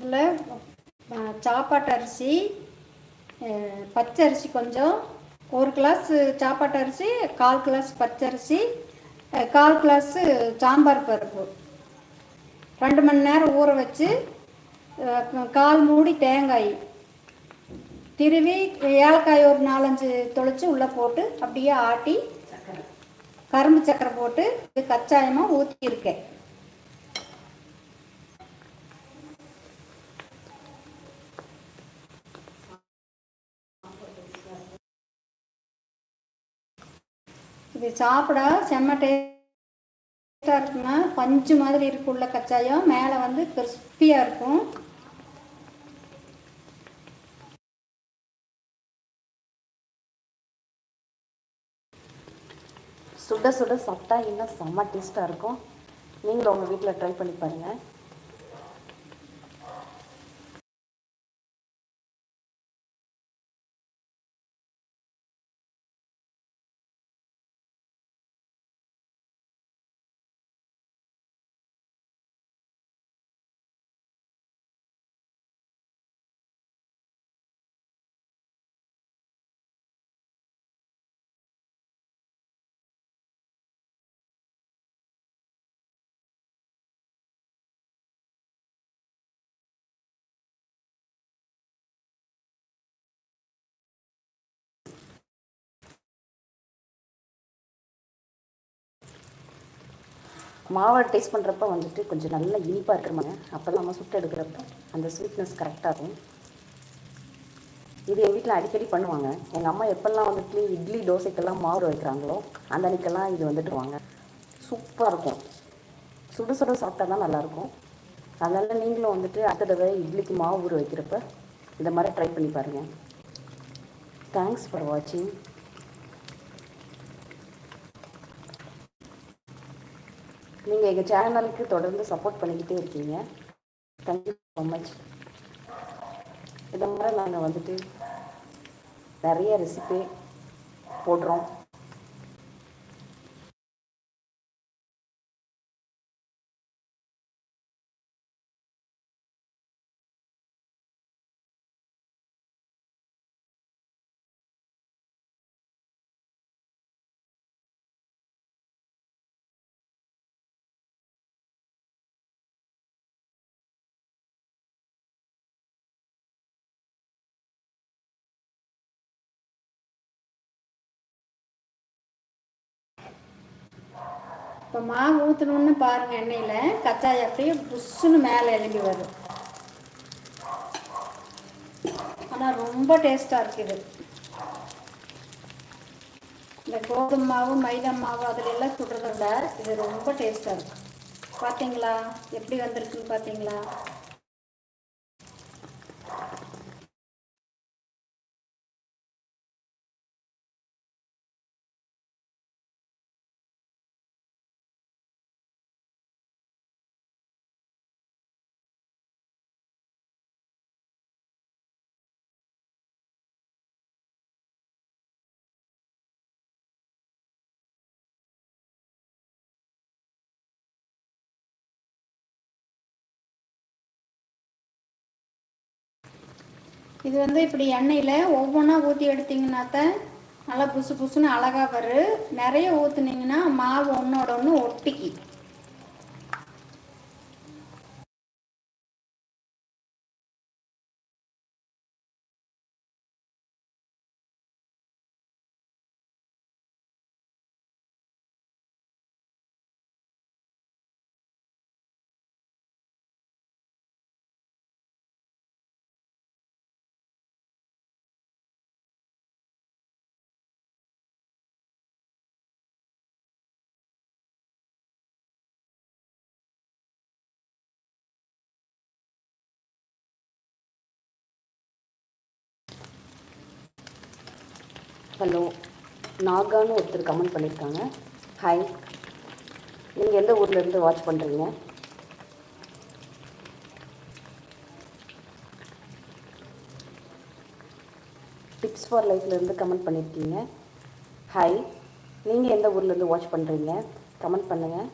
இதில் சாப்பாட்டு அரிசி பச்சை அரிசி கொஞ்சம் ஒரு கிளாஸ் சாப்பாட்டு அரிசி கால் கிளாஸ் பச்சரிசி கால் கிளாஸு சாம்பார் பருப்பு. ரெண்டு மணி நேரம் ஊற வச்சு கால் மூடி தேங்காய் திருவி ஏலக்காய் ஒரு நாலஞ்சு தொளிச்சு உள்ளே போட்டு அப்படியே ஆட்டி கரும்பு சக்கரை போட்டு இது கச்சாயமாக ஊற்றியிருக்கேன் இது சாப்பிட செம்ம டேஸ்டாக இருக்குங்க. பஞ்சு மாதிரி இருக்குள்ள கச்சாயம். மேலே வந்து கிறிஸ்பியாக இருக்கும். சுட சுட சாப்பிட்டா இன்னும் செம்ம டேஸ்ட்டாக இருக்கும். நீங்களும் உங்கள் வீட்டில் ட்ரை பண்ணி பாருங்கள் மாவை டேஸ்ட் பண்ணுறப்ப வந்துட்டு கொஞ்சம் நல்லா இனிப்பாக இருக்கிறமாங்க அப்போ நம்ம சுட்டு எடுக்கிறப்ப அந்த ஸ்வீட்னஸ் கரெக்டாக இருக்கும். இது எங்கள் வீட்டில் அடிக்கடி பண்ணுவாங்க. எங்கள் அம்மா எப்போல்லாம் வந்துட்டு இட்லி தோசைக்கெல்லாம் மாவு வைக்கிறாங்களோ அந்த அன்றைக்கெல்லாம் இது வந்துட்டு வாங்க. சூப்பராக இருக்கும். சுடு சுட சாப்பிட்டா தான் நல்லாயிருக்கும் அதனால் நீங்களும் வந்துட்டு அடுத்த தடவை இட்லிக்கு மாவு ஊற வைக்கிறப்ப இந்த மாதிரி ட்ரை பண்ணி பாருங்கள் தேங்க்ஸ் ஃபார் வாட்சிங் நீங்கள் எங்கள் சேனலுக்கு தொடர்ந்து சப்போர்ட் பண்ணிக்கிட்டே இருக்கீங்க. தேங்க்யூ ஸோ மச் இதை மாதிரி நாங்கள் வந்துட்டு நிறைய ரெசிபி போடுறோம். இப்போ மாவு ஊற்றணுன்னு பாருங்கள் எண்ணெயில் கச்சாயம் அப்படியே புஷ்ஷுன்னு மேலே எழும்பி வரும். ஆனால் ரொம்ப டேஸ்ட்டாக இருக்குது இந்த கோதுமை மாவு மைதா மாவு அதில் எல்லாம் சுடுறத விட இது ரொம்ப டேஸ்ட்டாக இருக்கும் பார்த்தீங்களா எப்படி வந்திருக்குன்னு பார்த்தீங்களா இது வந்து இப்படி எண்ணெயில் ஒவ்வொன்றா ஊற்றி எடுத்தீங்கன்னா தான் நல்லா புசு புசுன்னு அழகாக வரும் நிறைய ஊற்றுனீங்கன்னா மாவு ஒன்றோட ஒன்று ஒட்டிக்கி ஹலோ நாகான்னு ஒருத்தர் கமெண்ட் பண்ணியிருக்காங்க ஹாய் நீங்கள் எந்த ஊர்லேருந்து வாட்ச் பண்ணுறீங்க டிப்ஸ் ஃபார் லைஃப்லேருந்து கமெண்ட் பண்ணியிருக்கீங்க ஹாய் நீங்கள் எந்த ஊர்லேருந்து வாட்ச் பண்ணுறீங்க கமெண்ட் பண்ணுங்கள்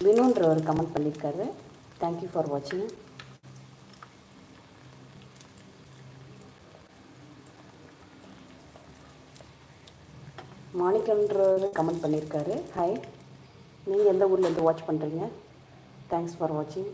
வினுன்றவர் கமெண்ட் பண்ணியிருக்காரு தேங்க்யூ ஃபார் வாட்சிங் மாணிக்கன்றவர் கமெண்ட் பண்ணியிருக்காரு. ஹாய் நீங்கள் எந்த ஊர்லேருந்து வாட்ச் பண்ணுறீங்க தேங்க்ஸ் ஃபார் வாட்சிங்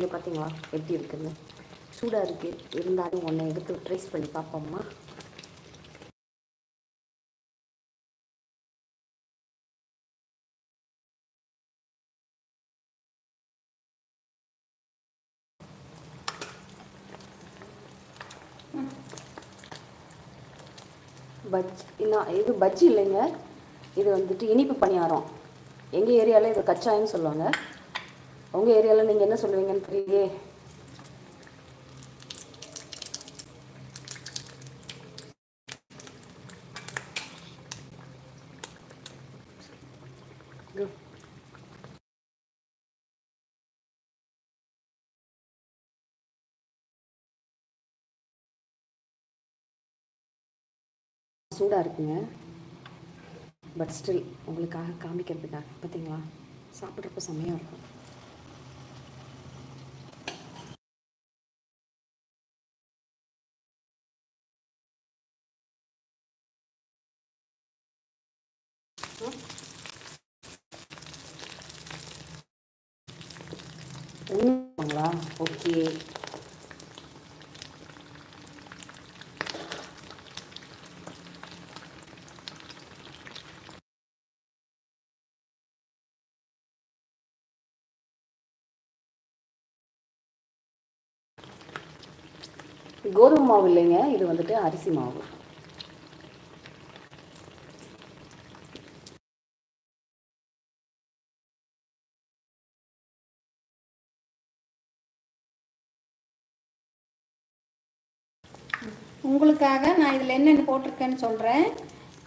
இங்கே பார்த்தீங்களா எப்படி இருக்குதுன்னு சூடாக இருக்குது இருந்தாலும் ஒன்றை எடுத்து ட்ரேஸ் பண்ணி பார்ப்போம்மா பஜ் இன்னும் இது பஜ்ஜி இல்லைங்க. இது வந்துட்டு இனிப்பு பணியாரம். எங்கள் ஏரியாவில் இது கச்சாயின்னு சொல்லுவாங்க. உங்கள் ஏரியாவில் நீங்கள் என்ன சொல்லுவீங்கன்னு தெரியலையே. சூடாக இருக்குங்க. பட் ஸ்டில் உங்களுக்காக காமிக்கிறதுக்காக பார்த்தீங்களா சாப்பிட்றப்ப செம்மையாக இருக்கும். உண்மைங்களா ஓகே கோதுமை மாவு இல்லைங்க இது வந்துட்டு அரிசி மாவு. உங்களுக்காக நான் இதில் என்னென்ன போட்டிருக்கேன்னு சொல்கிறேன்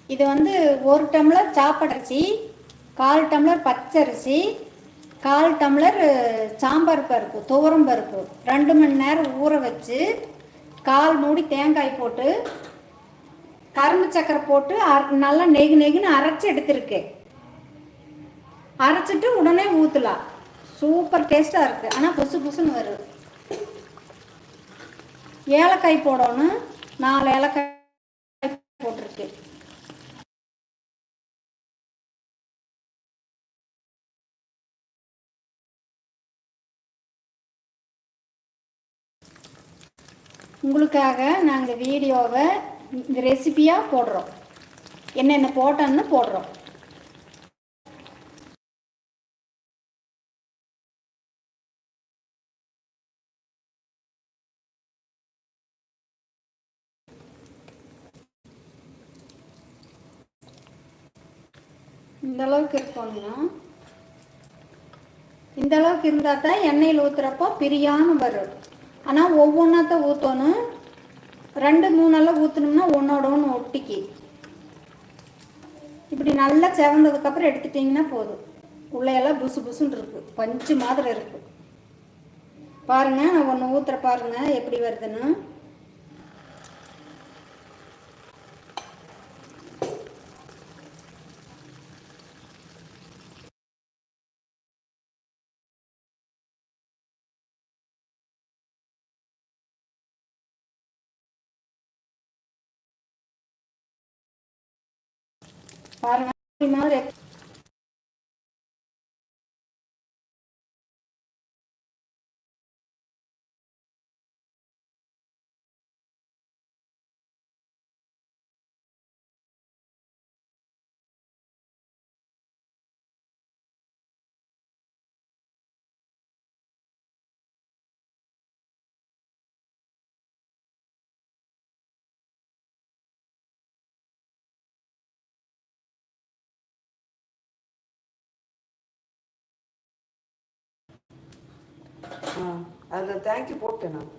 இது வந்து ஒரு டம்ளர் சாப்பாடரிசி கால் டம்ளர் பச்சரிசி கால் டம்ளர் சாம்பார் பருப்பு துவரம் பருப்பு. ரெண்டு மணி நேரம் ஊற வச்சு கால் மூடி தேங்காய் போட்டு கரும்பு சக்கரை போட்டு அர- நல்லா நெகு நெகுன்னு அரைச்சி எடுத்திருக்கேன். அரைச்சிட்டு உடனே ஊற்றலாம் சூப்பர் டேஸ்ட்டாக இருக்குது ஆனால் புசு புசுன்னு வரும் ஏலக்காய் போடணும். நாலு ஏலக்காய் போட்டிருக்கு. உங்களுக்காக நாங்கள் வீடியோவை இந்த ரெசிபியாக போடுறோம். என்னென்ன போட்டோன்னு போடுறோம். இந்த அளவுக்கு இருக்கணும்னா இந்த அளவுக்கு இருந்தால் தான் எண்ணெயில் ஊற்றுறப்போ பிரியாமல் வரும். ஆனால் ஒவ்வொன்றாத்த ஊற்றணும் ரெண்டு மூணெல்லாம் ஊற்றணும்னா ஒன்றோட ஒன்று ஒட்டிக்கி. இப்படி நல்லா செவந்ததுக்கப்புறம் எடுத்துட்டிங்கன்னா போதும். உள்ளையெல்லாம் புசு புசுன்னு இருக்கு. பஞ்சு மாதிரி இருக்கு. பாருங்கள் நான் ஒன்று ஊற்றுற பாருங்கள் எப்படி வருதுன்னு. பாருங்க. அதில் தேங்க்யூ போட்டேன் நான்.